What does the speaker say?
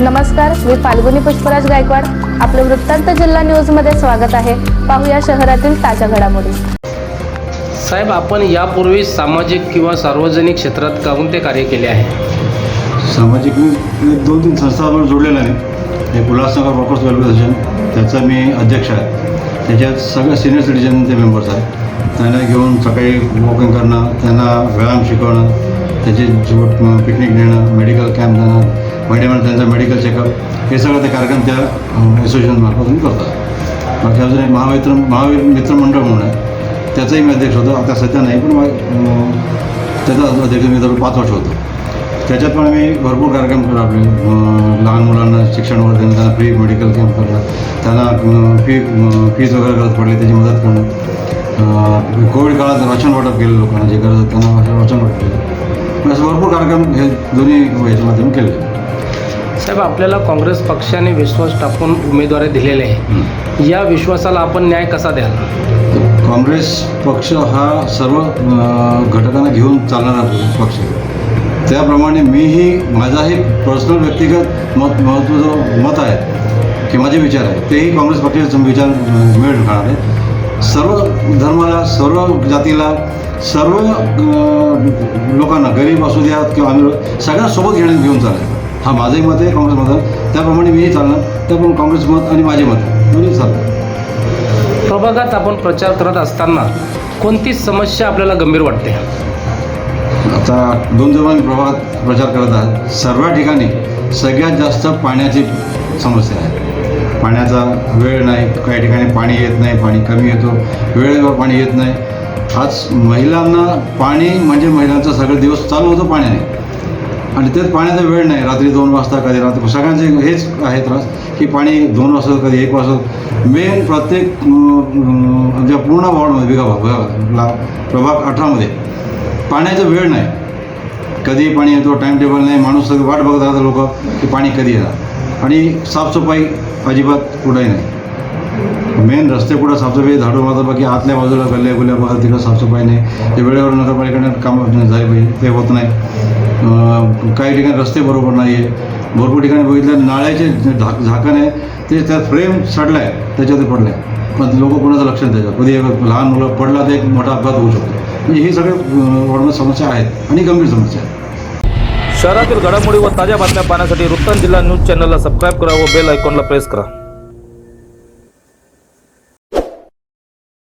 नमस्कार मी फाल्गुनी पुष्पराज गायकवाड. आपलं वृत्तांत जिल्हा न्यूजमध्ये स्वागत आहे. पाहूया शहरातील ताज्या घडामोडी. साहेब आपण यापूर्वी सामाजिक किंवा सार्वजनिक क्षेत्रात कोणते कार्य केले आहे? सामाजिक मी दोन तीन संस्थांवर जोडलेलं आहे. एक उल्हासनगर वर्कर्स असोसिएशन त्याचा मी अध्यक्ष आहे. त्याच्यात सगळ्या सिनियर सिटीजनचे मेंबर्स आहेत. त्यांना घेऊन सकाळी वॉकिंग करणं त्यांना व्यायाम शिकवणं त्याचे पिकनिक नेणं मेडिकल कॅम्प जाणं महिन्यामध्ये त्यांचा मेडिकल चेकअप हे सगळं ते कार्यक्रम त्या असोसिएशनमार्फत मी करतात. बाकी अजून एक महामित्र महावीर मित्र मंडळ म्हणून आहे त्याचाही मी अध्यक्ष होतो. आता सध्या नाही पण त्याचा अध्यक्ष मी जवळ पाच वर्ष होतो. त्याच्यात पण आम्ही भरपूर कार्यक्रम केला आपले. लहान मुलांना शिक्षण वगैरे देणं त्यांना फ्री मेडिकल कॅम्प करणं त्यांना फी फीज वगैरे गरज पडली त्याची मदत करणं. कोविड काळात राशन वाटप केलं लोकांना जे गरज त्यांना राशन वाटप केलं. असं भरपूर कार्यक्रम हे दोन्ही याच्या माध्यम केले. साहेब आपल्याला काँग्रेस पक्षाने विश्वास टाकून उमेदवारी दिलेले आहे. या विश्वासाला आपण न्याय कसा द्याल? काँग्रेस पक्ष हा सर्व घटकांना घेऊन चालणारा पक्ष आहे. त्याप्रमाणे मीही माझाही पर्सनल व्यक्तिगत मत महत्त्व जो मत आहे की माझे विचार आहे. तेही काँग्रेस पक्षाचे विचार मिळ राहणार आहे सर्व धर्माला सर्व जातीला सर्व लोकांना गरीब असू द्या किंवा आम्ही सगळ्यांसोबत घेण्यात घेऊन चालायचं हा माझंही मत आहे काँग्रेस मत आहे. त्याप्रमाणे मीही चालणार त्याप्रमाणे काँग्रेस मत आणि माझे मत दोन्ही चालणार. प्रभागात आपण प्रचार करत असताना कोणती समस्या आपल्याला गंभीर वाटते? आता दोन दिवस मी प्रभागात प्रचार करत आहे सर्व ठिकाणी सगळ्यात जास्त पाण्याची समस्या आहे. पाण्याचा वेळ नाही काही ठिकाणी पाणी येत नाही पाणी कमी येतो वेळेवर पाणी येत नाही. आज महिलांना पाणी म्हणजे महिलांचा सगळे दिवस चालू होतं पाण्याने. आणि त्यात पाण्याचा वेळ नाही. रात्री दोन वाजता कधी रात्री सगळ्यांचे हेच आहे त्रास की पाणी दोन वाजता कधी एक वाजता मेन प्रत्येक आमच्या पूर्ण वॉर्डमध्ये विभाग विभागाला प्रभाग अठरामध्ये पाण्याचा वेळ नाही. कधी पाणी येतो टाईम टेबल नाही. माणूस वाट बघत राहतात लोक की पाणी कधी येणार. आणि साफसफाई अजिबात कुठंही नाही. मेन रस्ते कुठं साफसफाई झाडू मारतात बाकी आतल्या बाजूला गल्ल्या गुल्ल्या बघा तिकडं साफसफाई नाही. ते वेळेवर नगरपालिकेनं काम झाले पाहिजे ते होत नाही. काही ठिकाणी रस्ते बरोबर नाही आहे भरपूर ठिकाणी बघितलं नाळ्याचे जे झाक झाकण आहे ते त्यात फ्रेम सडला आहे त्याच्यात पडलं आहे पण लोक कोणाचं लक्ष त्याच्यात कधी लहान मुलं पडला तर एक मोठा अपघात होऊ शकतो. म्हणजे ही सगळे वाढवण्याच्या समस्या आहेत आणि गंभीर समस्या आहेत. शहरातील घडामोडी व ताज्या बातम्या पाहण्यासाठी वृत्तांत जिल्हा न्यूज चॅनलला सबस्क्राईब करा व बेल आयकॉनला प्रेस करा.